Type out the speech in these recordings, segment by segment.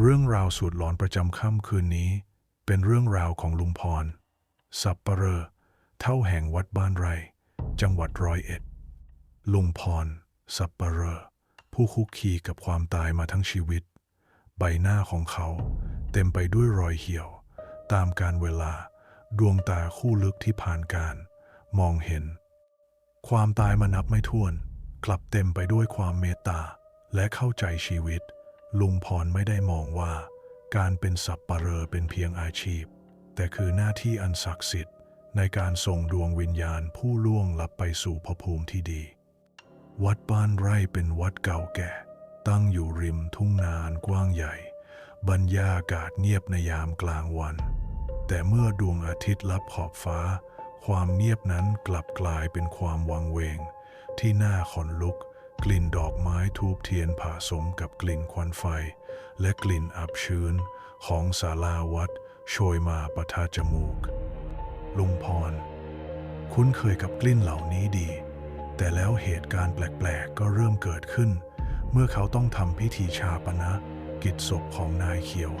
เรื่องราวสุดหลอนประจำค่ำคืนนี้ เป็นเรื่องราวของลุงพร สับปะเรอ เท่าแห่งวัดบ้านไร จังหวัดร้อยเอ็ด ลุงพร สับปะเรอ ผู้คุกคีกับความตายมาทั้งชีวิต ใบหน้าของเขา เต็มไปด้วยรอยเหี่ยว ตามการเวลา ดวงตาคู่ลึกที่ผ่านการ มองเห็น ความตายมานับไม่ถ้วน กลับเต็มไปด้วยความเมตตาและเข้าใจชีวิต ลุงพรไม่ได้มองว่า การเป็นสับปะเลอเป็นเพียงอาชีพ แต่คือหน้าที่อันศักดิ์สิทธิ์ ในการส่งดวงวิญญาณผู้ล่วงลับไปสู่ภพภูมิที่ดี วัดบ้านไร่เป็นวัดเก่าแก่ ตั้งอยู่ริมทุ่งนานกว้างใหญ่ บรรยากาศเงียบในยามกลางวัน แต่เมื่อดวงอาทิตย์ลับขอบฟ้า ความเงียบนั้นกลับกลายเป็นความวังเวง ที่น่าขนลุก กลิ่นดอกไม้ทูบเทียนผสมกับกลิ่นควันไฟ และกลิ่นอับชื้นของศาลาวัดโชยมาปะทะจมูก ลุงพร คุ้นเคยกับกลิ่นเหล่านี้ดี แต่แล้วเหตุการณ์แปลกๆ ก็เริ่มเกิดขึ้น เมื่อเขาต้องทำพิธีชาปนะ กิจศพของนายเขียว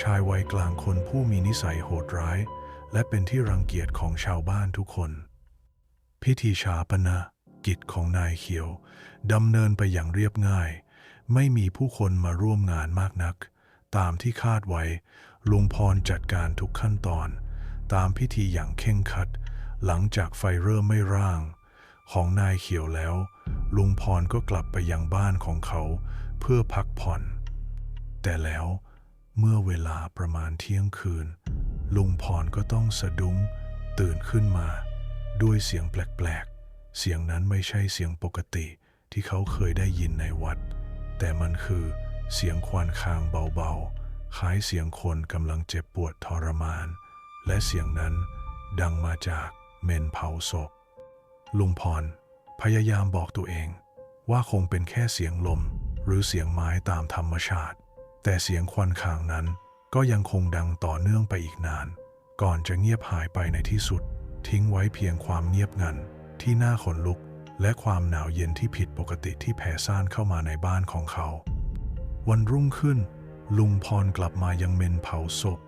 ชายวัยกลางคนผู้มีนิสัยโหดร้าย และเป็นที่รังเกียจของชาวบ้านทุกคน พิธีชาปนะ กิจของนายเขียวดำเนินไปอย่างเรียบง่าย ไม่มีผู้คนมาร่วมงานมากนัก ตามที่คาดไว้ ลุงพรจัดการทุกขั้นตอน ตามพิธีอย่างเข่งคัด หลังจากไฟเริ่มไม่ร่าง ของนายเขียวแล้ว ลุงพรก็กลับไปยังบ้านของเขาเพื่อพักผ่อน แต่แล้วเมื่อเวลาประมาณเที่ยงคืน ลุงพรก็ต้องสะดุ้งตื่นขึ้นมา ด้วยเสียงแปลก เสียงนั้นไม่ใช่เสียงปกติที่เขาเคยได้ยินในวัด แต่มันคือเสียงควานคางเบาๆ คล้ายเสียงคนกำลังเจ็บปวดทรมาน และเสียงนั้นดังมาจากเมนเผาศพ ลุงพร พยายามบอกตัวเอง ว่าคงเป็นแค่เสียงลมหรือเสียงไม้ตามธรรมชาติ แต่เสียงควันคางนั้นก็ยังคงดังต่อเนื่องไปอีกนาน ก่อนจะเงียบหายไปในที่สุด ทิ้งไว้เพียงความเงียบงัน ที่น่าขนลุก และความหนาวเย็นที่ผิดปกติที่แผ่ซ่านเข้ามาในบ้านของเขา วันรุ่งขึ้น ลุงพรกลับมายังเมนเผาศพ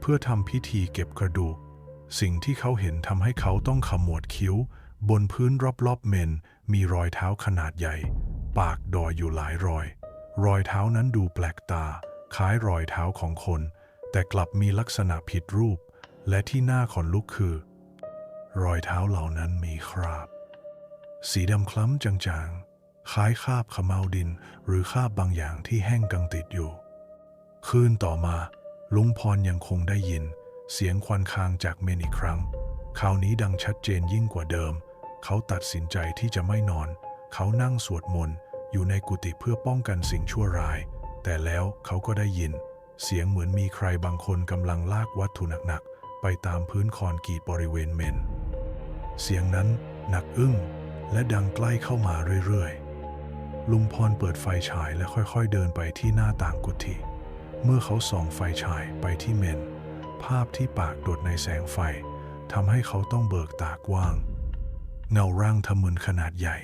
เพื่อทำพิธีเก็บกระดูก สิ่งที่เขาเห็นทำให้เขาต้องขมวดคิ้ว บนพื้นรอบๆเมนมีรอยเท้าขนาดใหญ่ ปากดอยอยู่หลายรอย รอยเท้านั้นดูแปลกตา คล้ายรอยเท้าของคน แต่กลับมีลักษณะผิดรูป และที่น่าขนลุกคือ รอยเท้าเหล่านั้นมีคราบ สีดำคล้ำจางๆ คล้ายคราบขมเหลาดินหรือคราบบางอย่างที่แห้งกังติดอยู่ คืนต่อมาลุงพรยังคงได้ยิน เสียงควันคางจากเมนอีกครั้ง คราวนี้ดังชัดเจนยิ่งกว่าเดิม เขาตัดสินใจที่จะไม่นอน เขานั่งสวดมนต์อยู่ในกุฏิเพื่อป้องกันสิ่งชั่วร้าย แต่แล้วเขาก็ได้ยิน เสียงเหมือนมีใครบางคนกำลังลากวัตถุหนักๆไปตามพื้นคอนกรีตบริเวณเมน เสียงนั้นหนักอึ้งและดังใกล้เข้ามาเรื่อยๆ ลุงพรเปิดไฟฉายและค่อยๆเดินไปที่หน้าต่างกุฏิเมื่อเขาส่องไฟฉายไปที่เมน ภาพที่ปากโดดในแสงไฟทำให้เขาต้องเบิกตากว้าง เงาร่างทะมึนขนาดใหญ่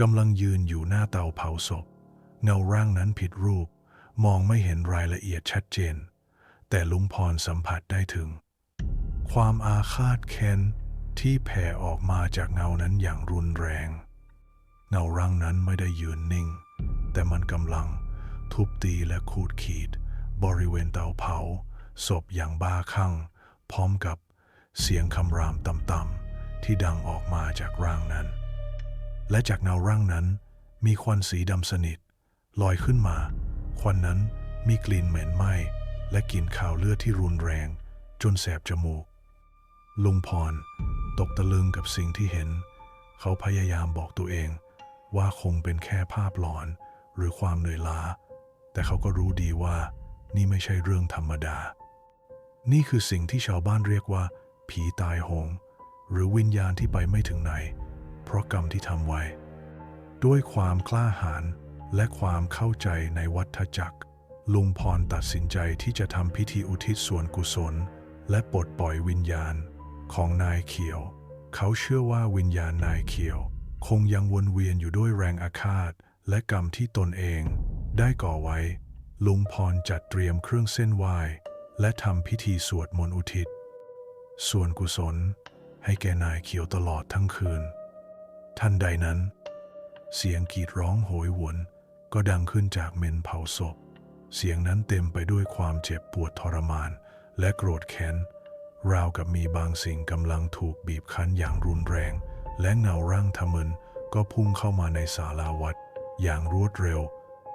กำลังยืนอยู่หน้าเตาเผาศพ เงาร่างนั้นผิดรูป มองไม่เห็นรายละเอียดชัดเจน แต่ลุงพรสัมผัสได้ถึง ความอาฆาตแค้น ที่แผ่ออกมาจากเงานั้นอย่างรุนแรง เงาร่างนั้นไม่ได้ยืนนิ่ง แต่มันกำลังทุบตีและขูดขีด บริเวณเตาเผา ศพอย่างบ้าคลั่ง พร้อมกับเสียงคำรามต่ำๆที่ดังออกมาจากร่างนั้น และจากเงาร่างนั้นมีควันสีดำสนิท ลอยขึ้นมา ควันนั้นมีกลิ่นเหม็นไหม้และกลิ่นคาวเลือดที่รุนแรง จนแสบจมูก ลุงพร ตกตะลึงกับสิ่งที่เห็น เขาพยายามบอกตัวเองว่าคงเป็นแค่ภาพหลอนหรือความเหนื่อยล้า แต่เขาก็รู้ดีว่านี่ไม่ใช่เรื่องธรรมดา นี่คือสิ่งที่ชาวบ้านเรียกว่า ผีตายโหง หรือวิญญาณที่ไปไม่ถึงไหน เพราะกรรมที่ทำไว้ ด้วยความกล้าหาญและความเข้าใจในวัฏจักร ลุงพรตัดสินใจที่จะทำพิธีอุทิศส่วนกุศล และปลดปล่อยวิญญาณ ของนายเขียว เขาเชื่อว่าวิญญาณนายเขียว คงยังวนเวียนอยู่ด้วยแรงอาฆาต และกรรมที่ตนเอง ได้ก่อไว้ ลุงพรจัดเตรียมเครื่องเส้นไหว้ และทำพิธีสวดมนต์อุทิศ ส่วนกุศล ให้แก่นายเขียวตลอดทั้งคืนทันใดนั้น เสียงกรีดร้องโหยหวนก็ดังขึ้นจากเมนเผาศพ เสียงนั้นเต็มไปด้วยความเจ็บปวดทรมาน และโกรธแค้น ราวกับมีบางสิ่งกำลังถูกบีบคั้นอย่างรุนแรง และเงาร่างทะมึนก็พุ่งเข้ามาในศาลาวัด อย่างรวดเร็ว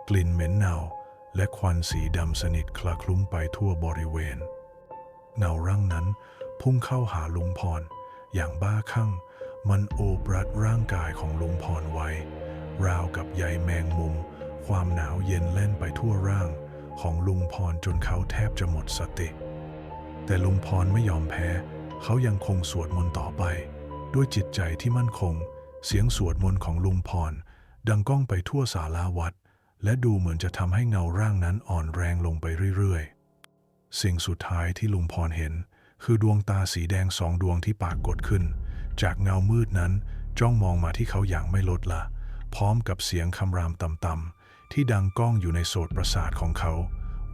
กลิ่นเหม็นเน่าและควันสีดำสนิทคละคลุ้งไปทั่วบริเวณ เงาร่างนั้นพุ่งเข้าหาลุงพร อย่างบ้าคลั่ง มันโอบรัดร่างกายของลุงพรไว้ ราวกับใยแมงมุม ความหนาวเย็นเล่นไปทั่วร่าง ของลุงพรจนเขาแทบจะหมดสติ แต่ลุงพรไม่ยอมแพ้ เขายังคงสวดมนต์ต่อไป ด้วยจิตใจที่มั่นคง เสียงสวดมนต์ของลุงพร ดังก้องไปทั่วศาลาวัด และดูเหมือนจะทำให้เงาร่างนั้นอ่อนแรงลงไปเรื่อยๆ สิ่งสุดท้ายที่ลุงพรเห็น คือดวงตาสีแดงสองดวงที่ปรากฏขึ้น จากเงามืดนั้นจ้องมองมาที่เขาอย่างไม่ลดละ พร้อมกับเสียงคำรามต่ำๆที่ดังก้องอยู่ในโสตประสาทของเขา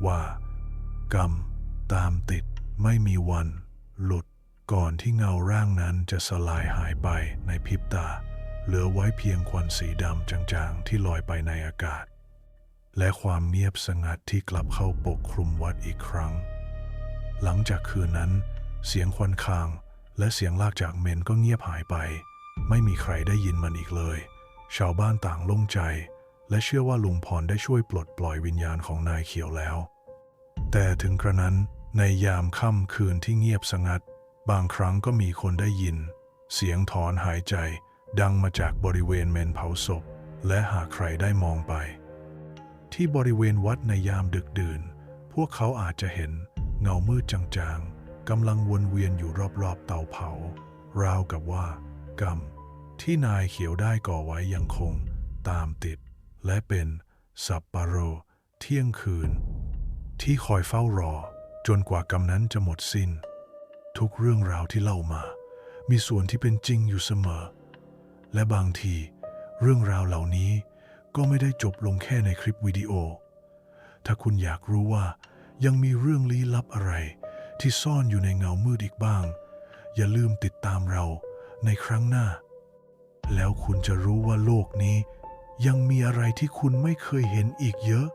ว่ากรรมตามติด ไม่มีวัน หลุดก่อนที่เงาร่างนั้นจะสลายหายไปในพริบตา เหลือไว้เพียงควันสีดำจางๆ ที่ลอยไปในอากาศ และความเงียบสงัดที่กลับเข้าปกคลุมวัดอีกครั้ง หลังจากคืนนั้น เสียงควันคาง และเสียงลากจากเมนก็เงียบหายไป ไม่มีใครได้ยินมันอีกเลย ชาวบ้านต่างโล่งใจ และเชื่อว่าลุงพรได้ช่วยปลดปล่อยวิญญาณของนายเขียวแล้ว แต่ถึงกระนั้น ในยามค่ำคืนที่เงียบสงัด บางครั้งก็มีคนได้ยิน เสียงถอนหายใจดังมาจากบริเวณเมนเผาศพ และหากใครได้มองไป ที่บริเวณวัดในยามดึกดื่น พวกเขาอาจจะเห็นเงามืดจางๆกำลังวนเวียนอยู่รอบๆเตาเผา ราวกับว่า กรรม ที่นายเขียวได้ก่อไว้ยังคง ตามติด และเป็นสับปะโรเที่ยงคืน ที่คอยเฝ้ารอ จนกว่ากรรมนั้นจะหมดสิน้น ทุกเรื่องราวที่เล่ามา มีส่วนที่เป็นจริงอยู่เสมอ และบางที เรื่องราวเหล่านี้ก็ไม่ได้จบลงแค่ในคลิปวิดีโอ ถ้าคุณอยากรู้ว่ายังมีเรื่องลี้ลับอะไร ที่ซ่อนอยู่ในเงามืดอีกบ้าง อย่าลืมติดตามเราในครั้งหน้า แล้วคุณจะรู้ว่าโลกนี้ ยังมีอะไรที่คุณไม่เคยเห็นอีกเยอะ